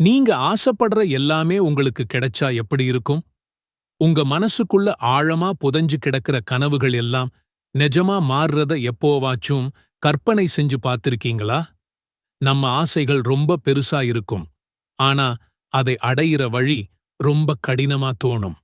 நீங்க ஆசைப்படுற எல்லாமே உங்களுக்கு கிடைச்சா எப்படி இருக்கும்? உங்க மனசுக்குள்ள ஆழமா புதைஞ்சு கிடக்கிற கனவுகள் எல்லாம் நிஜமா மாறுறத எப்போவாச்சும் கற்பனை செஞ்சு பார்த்திருக்கீங்களா? நம்ம ஆசைகள் ரொம்ப பெருசா இருக்கும். ஆனா அதை அடையிற வழி ரொம்ப கடினமா தோணும்.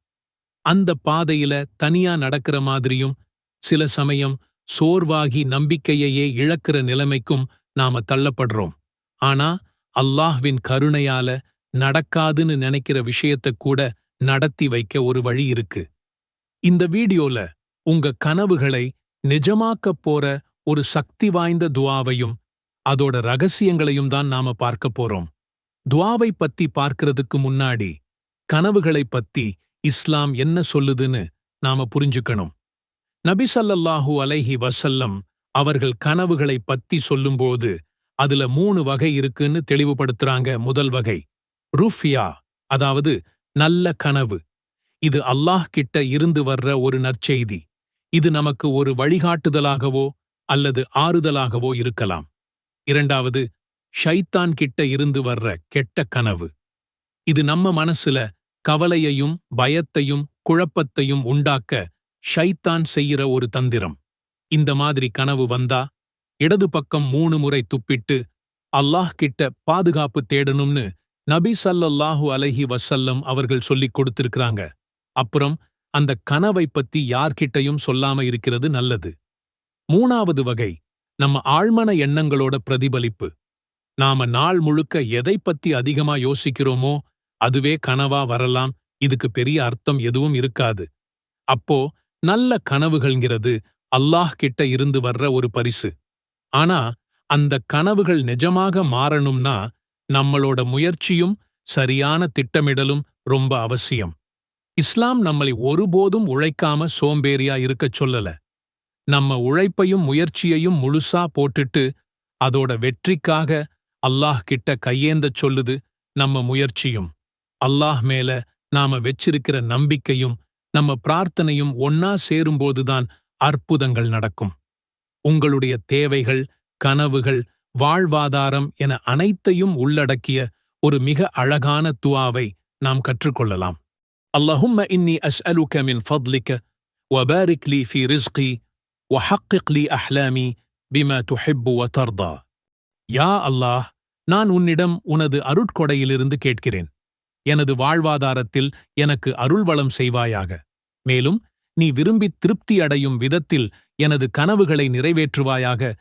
அந்த பாதையில தனியா நடக்கிற மாதிரியும் சில சமயம் சோர்வாகி நம்பிக்கையையே இழக்கிற நிலைமைக்கும் நாம தள்ளப்படுறோம். ஆனா அல்லாஹ்வின் கருணையால நடக்காதுன்னு நினைக்கிற விஷயத்தை கூட நடத்தி வைக்க ஒரு வழி இருக்கு. இந்த வீடியோல உங்க கனவுகளை நிஜமாக்கப் போற ஒரு சக்தி வாய்ந்த துவாவையும் அதோட ரகசியங்களையும் தான் நாம பார்க்க போறோம். துவாவை பத்தி பார்க்கறதுக்கு முன்னாடி கனவுகளை பத்தி இஸ்லாம் என்ன சொல்லுதுன்னு நாம புரிஞ்சுக்கணும். நபிசல்லல்லாஹு அலைஹி வசல்லம் அவர்கள் கனவுகளை பத்தி சொல்லும்போது அதுல மூணு வகை இருக்குன்னு தெளிவுபடுத்துறாங்க. முதல் வகை ருஃபியா அதாவது நல்ல கனவு. இது அல்லாஹ் கிட்ட இருந்து வர்ற ஒரு நற்செய்தி. இது நமக்கு ஒரு வழிகாட்டுதலாகவோ அல்லது ஆறுதலாகவோ இருக்கலாம். இரண்டாவது ஷைத்தான் கிட்ட இருந்து வர்ற கெட்ட கனவு. இது நம்ம மனசுல கவலையையும் பயத்தையும் குழப்பத்தையும் உண்டாக்க ஷைத்தான் செய்கிற ஒரு தந்திரம். இந்த மாதிரி கனவு வந்தா இடது பக்கம் மூணு முறை துப்பிட்டு அல்லாஹ் கிட்ட பாதுகாப்பு தேடணும்னு நபி சல்லல்லாஹு அலைஹி வசல்லம் அவர்கள் சொல்லிக் கொடுத்திருக்கிறாங்க. அப்புறம் அந்த கனவை பத்தி யார்கிட்டயும் சொல்லாம இருக்கிறது நல்லது. மூணாவது வகை நம்ம ஆழ்மன எண்ணங்களோட பிரதிபலிப்பு. நாம நாள் முழுக்க எதை பத்தி அதிகமா யோசிக்கிறோமோ அதுவே கனவா வரலாம். இதுக்கு பெரிய அர்த்தம் எதுவும் இருக்காது. அப்போ நல்ல கனவுகள்ங்கிறது அல்லாஹ் கிட்ட இருந்து வர்ற ஒரு பரிசு. ஆனா அந்த கனவுகள் நிஜமாக மாறணும்னா நம்மளோட முயற்சியும் சரியான திட்டமிடலும் ரொம்ப அவசியம். இஸ்லாம் நம்மளை ஒருபோதும் உழைக்காம சோம்பேறியா இருக்கச் சொல்லல. நம்ம உழைப்பையும் முயற்சியையும் முழுசா போட்டுட்டு அதோட வெற்றிக்காக அல்லாஹ் கிட்ட கையேந்தச் சொல்லுது நம்ம முயற்சியும். அல்லாஹ் மேல நாம வெச்சிருக்கிற நம்பிக்கையும் நம்ம பிரார்த்தனையும் ஒன்னா சேரும்போதுதான் அற்புதங்கள் நடக்கும். உங்களுடைய தேவைகள் கனவுகள் வாழ்வாதாரம் என அனைத்தையும் உள்ளடக்கிய ஒரு மிக அழகான துவாவை நாம் கற்றுக்கொள்ளலாம் اللهم إني أسألك من فضلك وبارك لي في رزقي وحقق لي أحلامي بما تحب وترضى யா அல்லாஹ் நான் உன்னிடம் உனது அருட்கொடையிலிருந்து கேட்கிறேன் எனது வாழ்வாதாரத்தில் எனக்கு அருள்வளம் செய்வாயாக மேலும் நீ விரும்பித் திருப்தி அடையும் விதத்தில் எனது கனவுகளை நிறைவேற்றுவாயாக